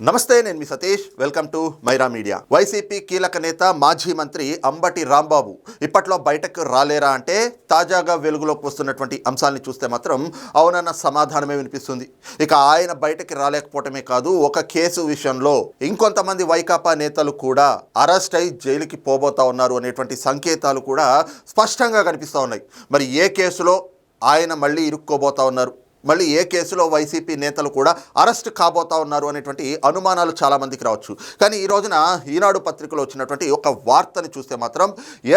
నమస్తే నేను మీ Satish. Welcome to Maira media. YCP కీలక నేత మాజీ మంత్రి అంబటి రాంబాబు ఇప్పట్లో బయటకు రాలేరా అంటే తాజాగా వెలుగులోకి వస్తున్నటువంటి అంశాలని చూస్తే మాత్రం అవునన్న సమాధానమే వినిపిస్తుంది. ఇక ఆయన బయటకి రాలేకపోవటమే కాదు ఒక కేసు విషయంలో ఇంకొంతమంది వైకాపా నేతలు కూడా అరెస్ట్ అయి జైలుకి పోబోతా ఉన్నారు అనేటువంటి సంకేతాలు కూడా స్పష్టంగా కనిపిస్తూ ఉన్నాయి. మరి ఏ కేసులో ఆయన మళ్ళీ ఇరుక్కోబోతా ఉన్నారు? మళ్ళీ ఏ కేసులో వైసీపీ నేతలు కూడా అరెస్ట్ కాబోతా ఉన్నారు అనేటువంటి అనుమానాలు చాలామందికి రావచ్చు. కానీ ఈ రోజున ఈనాడు పత్రికలో వచ్చినటువంటి ఒక వార్తని చూస్తే మాత్రం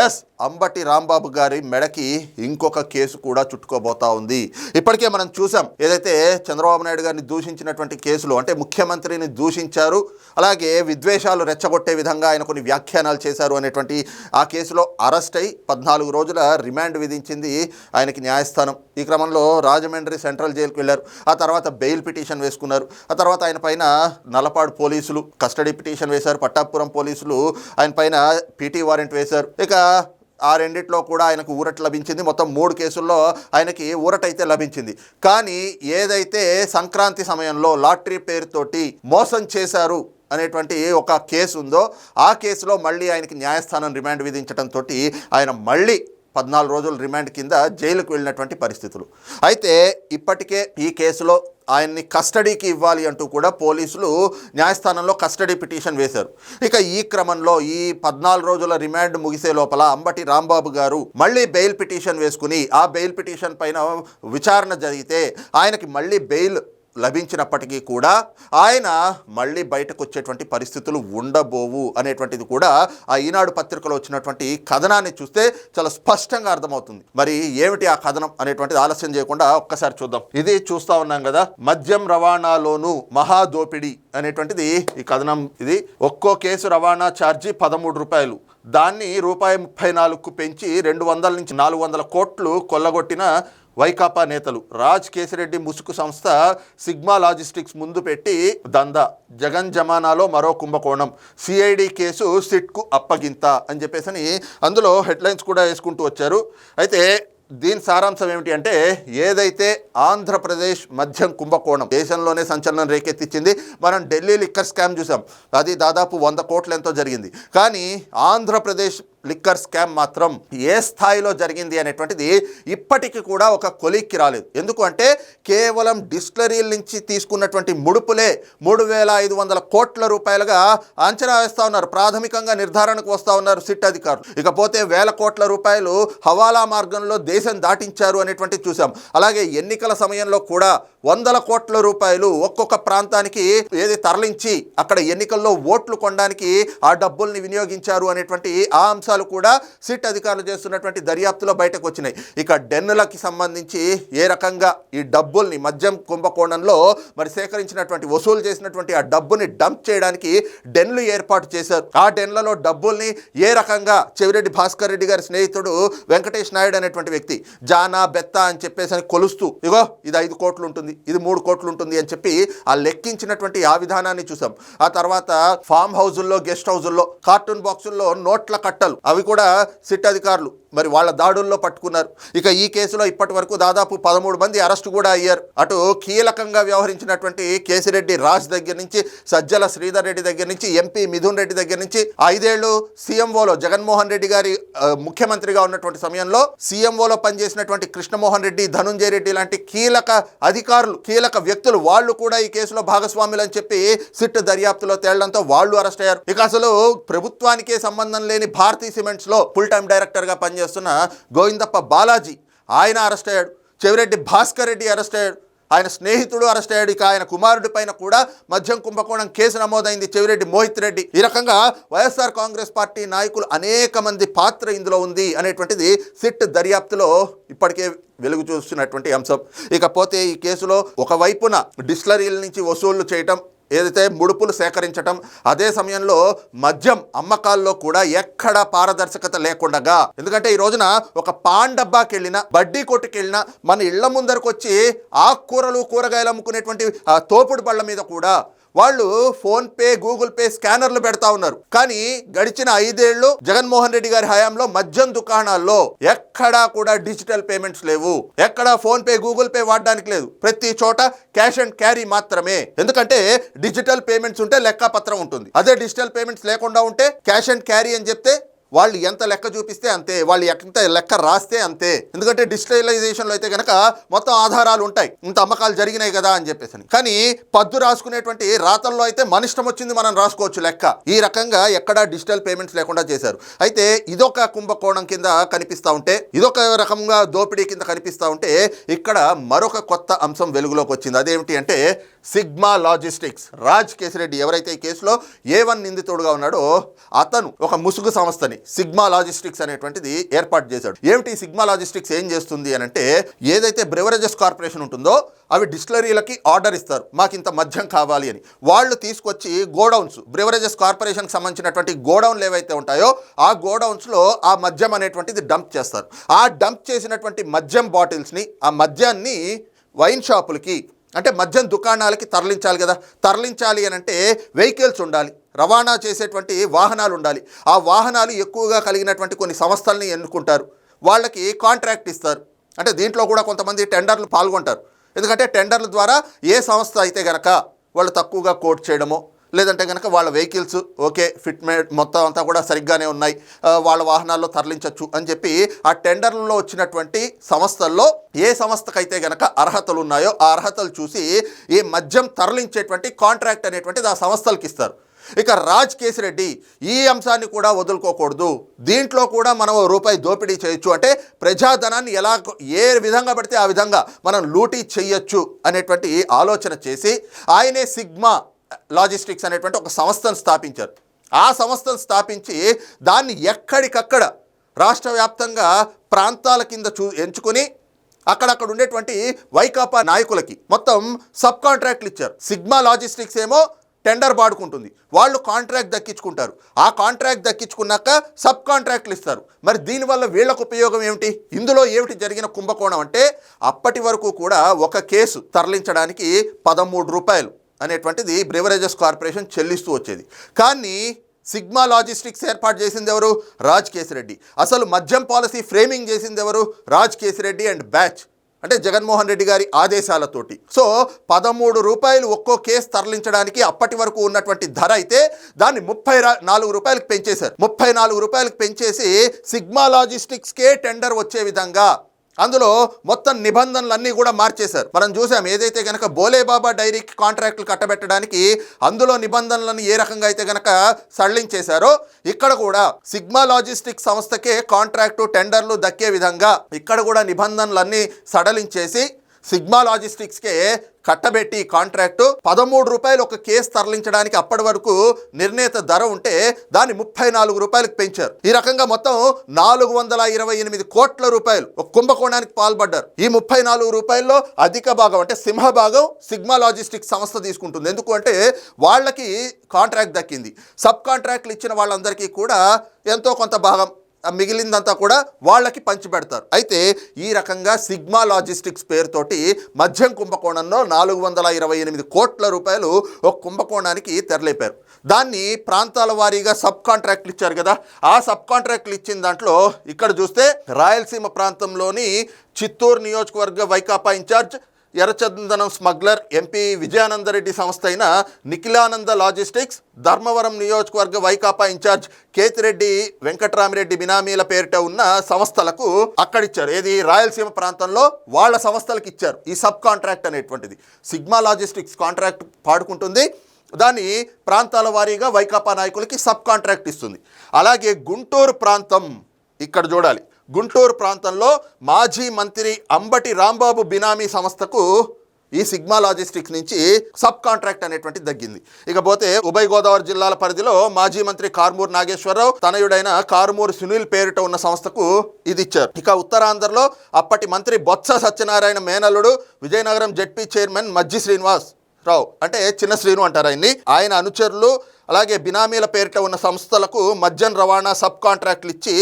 ఎస్ అంబటి రాంబాబు గారి మెడకి ఇంకొక కేసు కూడా చుట్టుకోబోతా ఉంది. ఇప్పటికే మనం చూసాం ఏదైతే చంద్రబాబు నాయుడు గారిని దూషించినటువంటి కేసులు అంటే ముఖ్యమంత్రిని దూషించారు అలాగే విద్వేషాలు రెచ్చగొట్టే విధంగా ఆయన కొన్ని వ్యాఖ్యానాలు చేశారు అనేటువంటి ఆ కేసులో అరెస్ట్ అయి పద్నాలుగు రోజుల రిమాండ్ విధించింది ఆయనకి న్యాయస్థానం. ఈ క్రమంలో రాజమండ్రి సెంట్రల్ జైలుకు వెళ్ళారు. ఆ తర్వాత బెయిల్ పిటిషన్ వేసుకున్నారు. ఆ తర్వాత ఆయన పైన నలపాడు పోలీసులు కస్టడీ పిటిషన్ వేశారు. పట్టాపురం పోలీసులు ఆయన పైన పీటీ వారెంట్ వేశారు. ఇక ఆ రెండిట్లో కూడా ఆయనకు ఊరట లభించింది. మొత్తం మూడు కేసుల్లో ఆయనకి ఊరట అయితే లభించింది. కానీ ఏదైతే సంక్రాంతి సమయంలో లాటరీ పేరుతోటి మోసం చేశారు అనేటువంటి ఒక కేసు ఉందో ఆ కేసులో మళ్ళీ ఆయనకి న్యాయస్థానం రిమాండ్ విధించడంతో ఆయన మళ్ళీ పద్నాలుగు రోజులు రిమాండ్ కింద జైలుకు వెళ్ళినటువంటి పరిస్థితులు. అయితే ఇప్పటికే ఈ కేసులో ఆయన్ని కస్టడీకి ఇవ్వాలి అంటూ కూడా పోలీసులు న్యాయస్థానంలో కస్టడీ పిటిషన్ వేశారు. ఇక ఈ క్రమంలో ఈ పద్నాలుగు రోజుల రిమాండ్ ముగిసే లోపల అంబటి రాంబాబు గారు మళ్ళీ బెయిల్ పిటిషన్ వేసుకుని ఆ బెయిల్ పిటిషన్ పైన విచారణ జరిగితే ఆయనకి మళ్ళీ బెయిల్ లభించినప్పటికీ కూడా ఆయన మళ్ళీ బయటకు వచ్చేటువంటి పరిస్థితులు ఉండబోవు అనేటువంటిది కూడా ఆ ఈనాడు పత్రికలో వచ్చినటువంటి కథనాన్ని చూస్తే చాలా స్పష్టంగా అర్థమవుతుంది. మరి ఏమిటి ఆ కథనం అనేటువంటిది ఆలస్యం చేయకుండా ఒక్కసారి చూద్దాం. ఇది చూస్తా ఉన్నాం కదా మద్యం రవాణాలోను మహాదోపిడి అనేటువంటిది ఈ కథనం ఇది. ఒక్కో కేసు రవాణా ఛార్జీ పదమూడు రూపాయలు. దాన్ని రూపాయి ముప్పై నాలుగుకు పెంచి రెండు వందల నుంచి నాలుగు వందల కోట్లు కొల్లగొట్టిన వైకాపా నేతలు రాజ్ కేసిరెడ్డి ముసుగు సంస్థ సిగ్మా లాజిస్టిక్స్ ముందు పెట్టి దందా. జగన్ జమానాలో మరో కుంభకోణం. సిఐడి కేసు సిట్కు అప్పగింత అని చెప్పేసి అందులో హెడ్లైన్స్ కూడా వేసుకుంటూ వచ్చారు. అయితే దీని సారాంశం ఏమిటి అంటే ఏదైతే ఆంధ్రప్రదేశ్ మద్యం కుంభకోణం దేశంలోనే సంచలనం రేకెత్తించింది మనం ఢిల్లీ లిక్కర్ స్కామ్ చూసాం. అది దాదాపు వంద కోట్ల ఎంతో జరిగింది. కానీ ఆంధ్రప్రదేశ్ లిక్కర్ స్కామ్ మాత్రం ఏ స్థాయిలో జరిగింది అనేటువంటిది ఇప్పటికీ కూడా ఒక కొలిక్కి రాలేదు. ఎందుకు అంటే కేవలం డిస్టిలరీల నుంచి తీసుకున్నటువంటి ముడుపులే మూడు వేల ఐదు వందల కోట్ల రూపాయలుగా అంచనా వేస్తూ ఉన్నారు. ప్రాథమికంగా నిర్ధారణకు వస్తూ ఉన్నారు సిట్ అధికారులు. ఇకపోతే వేల కోట్ల రూపాయలు హవాలా మార్గంలో దేశం దాటించారు అనేటువంటిది చూసాం అలాగే ఎన్నికల సమయంలో కూడా వందల కోట్ల రూపాయలు ఒక్కొక్క ప్రాంతానికి ఏది తరలించి అక్కడ ఎన్నికల్లో ఓట్లు కొనడానికి ఆ డబ్బుల్ని వినియోగించారు అనేటువంటి ఆ అంశాలు కూడా సిట్ అధికారులు చేస్తున్నటువంటి దర్యాప్తులో బయటకు వచ్చినాయి. ఇక డెన్నులకి సంబంధించి ఏ రకంగా ఈ డబ్బుల్ని మద్యం కుంభకోణంలో మరి సేకరించినటువంటి వసూలు చేసినటువంటి ఆ డబ్బుని డంప్ చేయడానికి డెన్లు ఏర్పాటు చేశారు. ఆ డెన్లలో డబ్బుల్ని ఏ రకంగా చెవిరెడ్డి భాస్కర్ రెడ్డి గారి స్నేహితుడు వెంకటేష్ నాయుడు అనేటువంటి వ్యక్తి జానా బెత్త అని చెప్పేసి అని కొలుస్తూ ఇగో ఇది ఐదు కోట్లు ఉంటుంది. ఇది మూడు కోట్లు ఉంటుంది అని చెప్పి ఆ లెక్కించినటువంటి ఆ విధానాన్ని చూసాం. ఆ తర్వాత ఫామ్ హౌజుల్లో గెస్ట్ హౌజుల్లో కార్టూన్ బాక్సుల్లో నోట్ల కట్టలు. అవి కూడా సిట్ అధికారులు. మరి వాళ్ళ దాడుల్లో పట్టుకున్నారు. ఇక ఈ కేసులో ఇప్పటి వరకు దాదాపు పదమూడు మంది అరెస్టు కూడా అయ్యారు. అటు కీలకంగా వ్యవహరించినటువంటి కేసిరెడ్డి రాజ్ దగ్గర నుంచి సజ్జల శ్రీధర్ రెడ్డి దగ్గర నుంచి ఎంపీ మిథున్ రెడ్డి దగ్గర నుంచి ఐదేళ్ళు సీఎంఓలో జగన్మోహన్ రెడ్డి గారి ముఖ్యమంత్రిగా ఉన్నటువంటి సమయంలో సీఎంఓలో పనిచేసినటువంటి కృష్ణమోహన్ రెడ్డి ధనుంజయ రెడ్డి లాంటి కీలక అధికారులు కీలక వ్యక్తులు వాళ్ళు కూడా ఈ కేసులో భాగస్వాములు అని చెప్పి సిట్ దర్యాప్తులో తేలడంతో వాళ్ళు అరెస్ట్ అయ్యారు. ఇక అసలు ప్రభుత్వానికే సంబంధం లేని భారతీ సిమెంట్స్లో ఫుల్ టైం డైరెక్టర్గా పనిచేస్తున్న గోవిందప్ప బాలాజీ ఆయన అరెస్ట్ అయ్యాడు. చెవిరెడ్డి భాస్కర్ రెడ్డి అరెస్ట్ అయ్యాడు. ఆయన స్నేహితుడు అరెస్ట్ అయ్యాడు ఇక ఆయన కుమారుడి పైన కూడా మద్యం కుంభకోణం కేసు నమోదైంది. చెవిరెడ్డి మోహిత్ రెడ్డి. ఈ రకంగా వైఎస్ఆర్ కాంగ్రెస్ పార్టీ నాయకులు అనేక మంది పాత్ర ఇందులో ఉంది అనేటువంటిది సిట్ దర్యాప్తులో ఇప్పటికే వెలుగు చూస్తున్నటువంటి అంశం. ఇకపోతే ఈ కేసులో ఒకవైపున డిస్టిలరీల నుంచి వసూళ్ళు చేయటం ఏదైతే ముడుపులు సేకరించటం అదే సమయంలో మద్యం అమ్మకాల్లో కూడా ఎక్కడ పారదర్శకత లేకుండా ఎందుకంటే ఈ రోజున ఒక పాన్ డబ్బాకి వెళ్ళినా బడ్డీ కొట్టుకెళ్ళినా మన ఇళ్ళ ముందరకు వచ్చి ఆకుకూరలు కూరగాయలు అమ్ముకునేటువంటి తోపుడు బళ్ళ మీద కూడా వాళ్ళు ఫోన్ పే గూగుల్ పే స్కానర్లు పెడతా ఉన్నారు. కానీ గడిచిన ఐదేళ్ళు జగన్మోహన్ రెడ్డి గారి హయాంలో మద్యం దుకాణాల్లో ఎక్కడా కూడా డిజిటల్ పేమెంట్స్ లేవు. ఎక్కడా ఫోన్ పే గూగుల్ పే వాడడానికి లేదు. ప్రతి చోట క్యాష్ అండ్ క్యారీ మాత్రమే. ఎందుకంటే డిజిటల్ పేమెంట్స్ ఉంటే లెక్కపత్రం ఉంటుంది. అదే డిజిటల్ పేమెంట్స్ లేకుండా ఉంటే క్యాష్ అండ్ క్యారీ అని చెప్తే వాళ్ళు ఎంత లెక్క చూపిస్తే అంతే వాళ్ళు ఎంత లెక్క రాస్తే అంతే. ఎందుకంటే డిజిటలైజేషన్లో అయితే కనుక మొత్తం ఆధారాలు ఉంటాయి. ఇంత అమ్మకాలు జరిగినాయి కదా అని చెప్పేసి కానీ పద్దు రాసుకునేటువంటి రాతల్లో అయితే మన ఇష్టం వచ్చింది మనం రాసుకోవచ్చు లెక్క. ఈ రకంగా ఎక్కడా డిజిటల్ పేమెంట్స్ లేకుండా చేశారు. అయితే ఇదొక కుంభకోణం కింద కనిపిస్తూ ఉంటే ఇదొక రకంగా దోపిడీ కింద కనిపిస్తూ ఉంటే ఇక్కడ మరొక కొత్త అంశం వెలుగులోకి వచ్చింది. అదేమిటి అంటే సిగ్మా లాజిస్టిక్స్. రాజ్ కేసిరెడ్డి ఎవరైతే ఈ కేసులో ఏ వన్ నిందితుడుగా ఉన్నాడో అతను ఒక ముసుగు సంస్థని సిగ్మా లాజిస్టిక్స్ అనేటువంటిది ఏర్పాటు చేశాడు. ఏమిటి సిగ్మా లాజిస్టిక్స్ ఏం చేస్తుంది అని అంటే ఏదైతే బ్రివరేజెస్ కార్పొరేషన్ ఉంటుందో అవి డిస్టిలరీలకి ఆర్డర్ ఇస్తారు. మాకు ఇంత మద్యం కావాలి అని. వాళ్ళు తీసుకొచ్చి గోడౌన్స్ బ్రివరేజెస్ కార్పొరేషన్కి సంబంధించినటువంటి గోడౌన్లు ఏవైతే ఉంటాయో ఆ గోడౌన్స్లో ఆ మద్యం అనేటువంటిది డంప్ చేస్తారు. ఆ డంప్ చేసినటువంటి మద్యం బాటిల్స్ని ఆ మద్యాన్ని వైన్ షాపులకి అంటే మద్యం దుకాణాలకి తరలించాలి కదా. తరలించాలి అని అంటే వెహికల్స్ ఉండాలి. రవాణా చేసేటువంటి వాహనాలు ఉండాలి. ఆ వాహనాలు ఎక్కువగా కలిగినటువంటి కొన్ని సంస్థల్ని ఎన్నుకుంటారు. వాళ్ళకి కాంట్రాక్ట్ ఇస్తారు? అంటే దీంట్లో కూడా కొంతమంది టెండర్లు పాల్గొంటారు. ఎందుకంటే టెండర్ల ద్వారా ఏ సంస్థ అయితే గనక వాళ్ళు తక్కువగా కోట్ చేయడమో లేదంటే కనుక వాళ్ళ వెహికల్స్ ఓకే ఫిట్మెంట్ మొత్తం అంతా కూడా సరిగ్గానే ఉన్నాయి వాళ్ళ వాహనాల్లో తరలించవచ్చు అని చెప్పి ఆ టెండర్లలో వచ్చినటువంటి సంస్థల్లో ఏ సంస్థకైతే గనక అర్హతలు ఉన్నాయో ఆ అర్హతలు చూసి ఈ మద్యం తరలించేటువంటి కాంట్రాక్ట్ అనేటువంటిది ఆ సంస్థలకు ఇస్తారు. ఇక రాజ్ కేసిరెడ్డి ఈ అంశాన్ని కూడా వదులుకోకూడదు. దీంట్లో కూడా మనం ఓ రూపాయి దోపిడీ చేయొచ్చు. అంటే ప్రజాధనాన్ని ఎలా ఏ విధంగా పడితే ఆ విధంగా మనం లూటీ చెయ్యొచ్చు అనేటువంటి ఆలోచన చేసి ఆయనే సిగ్మా లాజిస్టిక్స్ అనేటువంటి ఒక సంస్థను స్థాపించారు. ఆ సంస్థను స్థాపించి దాన్ని ఎక్కడికక్కడ రాష్ట్ర వ్యాప్తంగా ప్రాంతాల కింద చూ ఎంచుకొని అక్కడక్కడ ఉండేటువంటి వైకాపా నాయకులకి మొత్తం సబ్ కాంట్రాక్ట్లు ఇచ్చారు. సిగ్మా లాజిస్టిక్స్ ఏమో టెండర్ పాడుకుంటుంది. వాళ్ళు కాంట్రాక్ట్ దక్కించుకుంటారు. ఆ కాంట్రాక్ట్ దక్కించుకున్నాక సబ్ కాంట్రాక్ట్లు ఇస్తారు. మరి దీనివల్ల వీళ్ళకు ఉపయోగం ఏమిటి? ఇందులో ఏమిటి జరిగిన కుంభకోణం అంటే అప్పటి వరకు కూడా ఒక కేసు తరలించడానికి పదమూడు రూపాయలు అనేటువంటిది బ్రివరేజెస్ కార్పొరేషన్ చెల్లిస్తూ వచ్చేది. కానీ సిగ్మా లాజిస్టిక్స్ ఏర్పాటు చేసింది ఎవరు? రాజ్ కేసిరెడ్డి. అసలు మద్యం పాలసీ ఫ్రేమింగ్ చేసింది ఎవరు? Raj Kesireddy and batch. అంటే జగన్మోహన్ రెడ్డి గారి ఆదేశాలతోటి. సో పదమూడు రూపాయలు ఒక్కో కేసు తరలించడానికి అప్పటి వరకు ఉన్నటువంటి ధర అయితే దాన్ని ముప్పై నాలుగు రూపాయలకు పెంచేశారు. ముప్పై నాలుగు రూపాయలకు పెంచేసి సిగ్మా లాజిస్టిక్స్కే టెండర్ వచ్చే విధంగా అందులో మొత్తం నిబంధనలన్నీ కూడా మార్చేశారు. మనం చూసాం ఏదైతే కనుక బోలేబాబా డైరీకి కాంట్రాక్టులు కట్టబెట్టడానికి అందులో నిబంధనలను ఏ రకంగా అయితే కనుక సడలించేశారో ఇక్కడ కూడా సిగ్మా లాజిస్టిక్ సంస్థకే కాంట్రాక్టు టెండర్లు దక్కే విధంగా ఇక్కడ కూడా నిబంధనలన్నీ సడలించేసి సిగ్మా లాజిస్టిక్స్కే కట్టబెట్టి కాంట్రాక్టు పదమూడు రూపాయలు ఒక కేసు తరలించడానికి అప్పటి వరకు నిర్ణీత ధర ఉంటే దాన్ని ముప్పై నాలుగు రూపాయలకు పెంచారు. ఈ రకంగా మొత్తం నాలుగు వందల ఇరవై ఎనిమిది కోట్ల రూపాయలు ఒక కుంభకోణానికి పాల్పడ్డారు. ఈ ముప్పై నాలుగు రూపాయల్లో అధిక భాగం అంటే సింహ భాగం సిగ్మా లాజిస్టిక్స్ సంస్థ తీసుకుంటుంది. ఎందుకు అంటే వాళ్ళకి కాంట్రాక్ట్ దక్కింది. సబ్ కాంట్రాక్ట్లు ఇచ్చిన వాళ్ళందరికీ కూడా ఎంతో కొంత భాగం మిగిలిందంతా కూడా వాళ్ళకి పంచిపెడతారు అయితే ఈ రకంగా సిగ్మా లాజిస్టిక్స్ పేరుతోటి మద్యం కుంభకోణంలో నాలుగు వందల ఇరవై ఎనిమిది కోట్ల రూపాయలు ఒక కుంభకోణానికి తెరలేపారు. దాన్ని ప్రాంతాల వారీగా సబ్ కాంట్రాక్ట్లు ఇచ్చారు కదా ఆ సబ్ కాంట్రాక్ట్లు ఇచ్చిన దాంట్లో ఇక్కడ చూస్తే రాయలసీమ ప్రాంతంలోని చిత్తూరు నియోజకవర్గ వైకాపా ఇన్ఛార్జ్ ఎర్రచందనం స్మగ్లర్ ఎంపీ విజయానందరెడ్డి సంస్థ అయిన నిఖిలానంద లాజిస్టిక్స్ ధర్మవరం నియోజకవర్గ వైకాపా ఇన్ఛార్జ్ కేతిరెడ్డి వెంకటరామిరెడ్డి బినామీల పేరిట ఉన్న సంస్థలకు అక్కడిచ్చారు. ఏది? రాయలసీమ ప్రాంతంలో వాళ్ళ సంస్థలకు ఇచ్చారు. ఈ సబ్ కాంట్రాక్ట్ అనేటువంటిది. సిగ్మా లాజిస్టిక్స్ కాంట్రాక్ట్ పాడుకుంటుంది. దాన్ని ప్రాంతాల వారీగా వైకాపా నాయకులకి సబ్ కాంట్రాక్ట్ ఇస్తుంది. అలాగే గుంటూరు ప్రాంతం ఇక్కడ చూడాలి. గుంటూరు ప్రాంతంలో మాజీ మంత్రి అంబటి రాంబాబు బినామీ సంస్థకు ఈ సిగ్మా లాజిస్టిక్స్ నుంచి సబ్ కాంట్రాక్ట్ అనేటువంటి తగ్గింది. ఇకపోతే ఉభయ గోదావరి జిల్లాల పరిధిలో మాజీ మంత్రి కార్మూర్ నాగేశ్వరరావు తనయుడైన కార్మూర్ సునీల్ పేరిట ఉన్న సంస్థకు ఇది ఇచ్చారు. ఇక ఉత్తరాంధ్రలో అప్పటి మంత్రి బొత్స సత్యనారాయణ మేనల్లుడు విజయనగరం జెడ్పీ చైర్మన్ మజ్జి శ్రీనివాస్ రావు అంటే చిన్న శ్రీను అంటారు ఆయన్ని. ఆయన అనుచరులు అలాగే బినామీల పేరిట ఉన్న సంస్థలకు మద్యం రవాణా సబ్ కాంట్రాక్టులు ఇచ్చి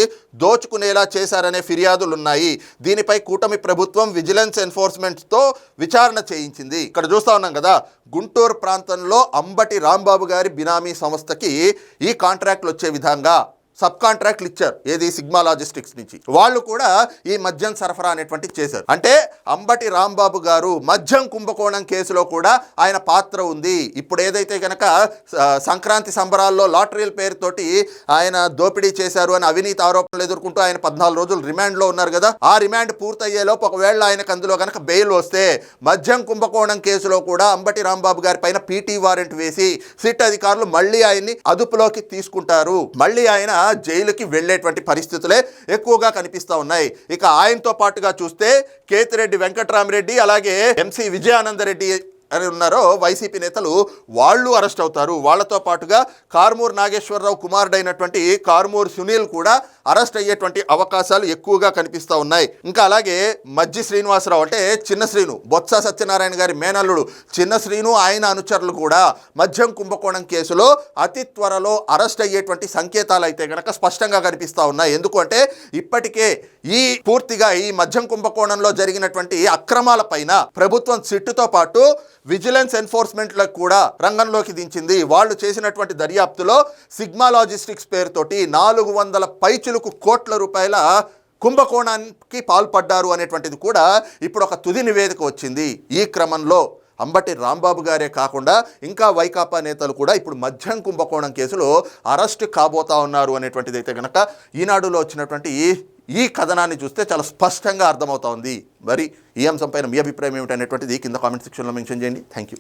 దోచుకునేలా చేశారనే ఫిర్యాదులు ఉన్నాయి దీనిపై కూటమి ప్రభుత్వం విజిలెన్స్ ఎన్ఫోర్స్మెంట్తో విచారణ చేయించింది. ఇక్కడ చూస్తా ఉన్నాం కదా గుంటూరు ప్రాంతంలో అంబటి రాంబాబు గారి బినామీ సంస్థకి ఈ కాంట్రాక్ట్లు వచ్చే విధంగా సబ్ కాంట్రాక్ట్లు ఇచ్చారు ఏది సిగ్మా లాజిస్టిక్స్ నుంచి. వాళ్ళు కూడా ఈ మద్యం సరఫరా అనేటువంటి చేశారు. అంటే అంబటి రాంబాబు గారు మద్యం కుంభకోణం కేసులో కూడా ఆయన పాత్ర ఉంది. ఇప్పుడు ఏదైతే కనుక సంక్రాంతి సంబరాల్లో లాటరీల పేరుతోటి ఆయన దోపిడీ చేశారు అని అవినీతి ఆరోపణలు ఎదుర్కొంటూ ఆయన పద్నాలుగు రోజులు రిమాండ్లో ఉన్నారు కదా ఆ రిమాండ్ పూర్తయ్యేలోపు ఒకవేళ ఆయనకు అందులో కనుక బెయిల్ వస్తే మద్యం కుంభకోణం కేసులో కూడా అంబటి రాంబాబు గారి పైన పీటీ వారెంట్ వేసి సిట్ అధికారులు మళ్ళీ ఆయన్ని అదుపులోకి తీసుకుంటారు. మళ్ళీ ఆయన జైలుకి వెళ్ళేటువంటి పరిస్థితులే ఎక్కువగా కనిపిస్తా ఉన్నాయి. ఇక ఆయనతో పాటుగా చూస్తే కేతిరెడ్డి వెంకట్రామరెడ్డి అలాగే ఎంసీ విజయానందరెడ్డి అని ఉన్నారో వైసీపీ నేతలు వాళ్ళు అరెస్ట్ అవుతారు. వాళ్ళతో పాటుగా కార్మూర్ నాగేశ్వరరావు కుమారుడైనటువంటి కార్మూర్ సునీల్ కూడా అరెస్ట్ అయ్యేటువంటి అవకాశాలు ఎక్కువగా కనిపిస్తూ ఉన్నాయి. ఇంకా అలాగే మజ్జి శ్రీనివాసరావు అంటే చిన్న శ్రీను బొత్స సత్యనారాయణ గారి మేనల్లుడు చిన్న శ్రీను ఆయన అనుచరులు కూడా మద్యం కుంభకోణం కేసులో అతి త్వరలో అరెస్ట్ అయ్యేటువంటి సంకేతాలు అయితే గనక స్పష్టంగా కనిపిస్తూ ఉన్నాయి. ఎందుకంటే ఇప్పటికే ఈ పూర్తిగా ఈ మద్యం కుంభకోణంలో జరిగినటువంటి అక్రమాల పైన ప్రభుత్వం సిట్టుతో పాటు విజిలెన్స్ ఎన్ఫోర్స్మెంట్లకు కూడా రంగంలోకి దించింది. వాళ్ళు చేసినటువంటి దర్యాప్తులో సిగ్మా లాజిస్టిక్స్ పేరుతోటి నాలుగు వందల పైచులకు కోట్ల రూపాయల కుంభకోణానికి పాల్పడ్డారు అనేటువంటిది కూడా ఇప్పుడు ఒక తుది నివేదిక వచ్చింది. ఈ క్రమంలో అంబటి రాంబాబు గారే కాకుండా ఇంకా వైకాపా నేతలు కూడా ఇప్పుడు మధ్యం కుంభకోణం కేసులో అరెస్ట్ కాబోతా ఉన్నారు అనేటువంటిది అయితే కనుక ఈనాడులో వచ్చినటువంటి ఈ కథనాన్ని చూస్తే చాలా స్పష్టంగా అర్థమవుతోంది మరి ఈ అంశంపైన మీ అభిప్రాయం ఏమిటనేటువంటిది కింద కామెంట్ సెక్షన్లో మెన్షన్ చేయండి. Thank you